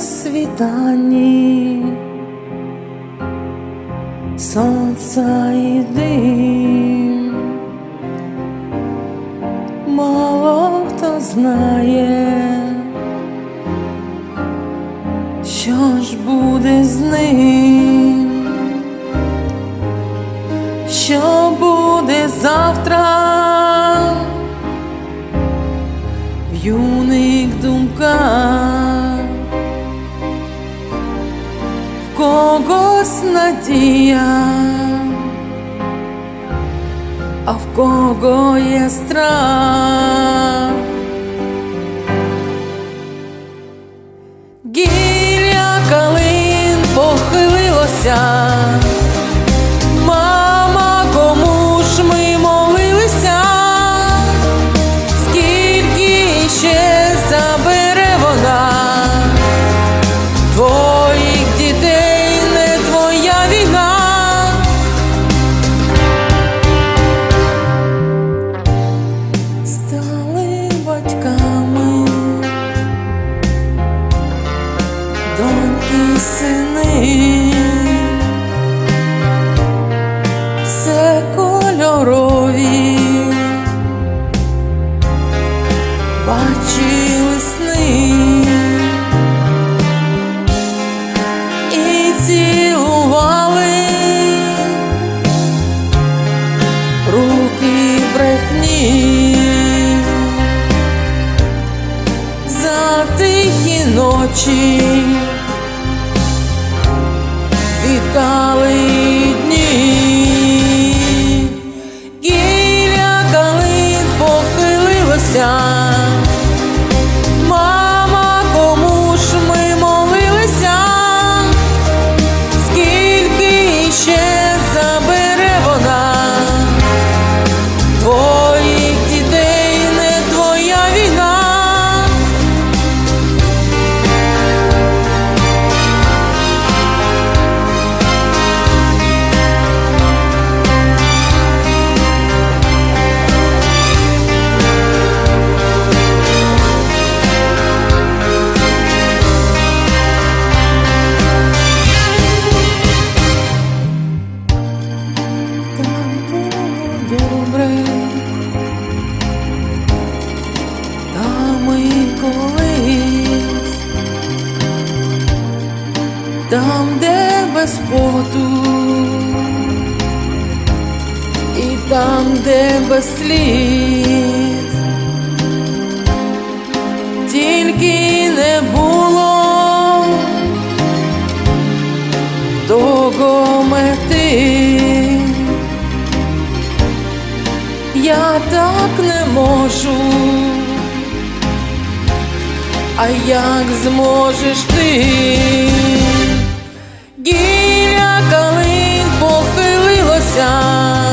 світанні, сонця і дим, мало хто знає, що ж буде з ним, що буде завтра. В юних думках надія, а в кого є страх. Гілля калин похилилося. Бачили сни. І цілували. Руки брехні. За тихі ночі. Вітали там, де без поту, і там, де без сліз, тільки не було того мети. Я так не можу, а як зможеш ти? Гілля калин похилилося.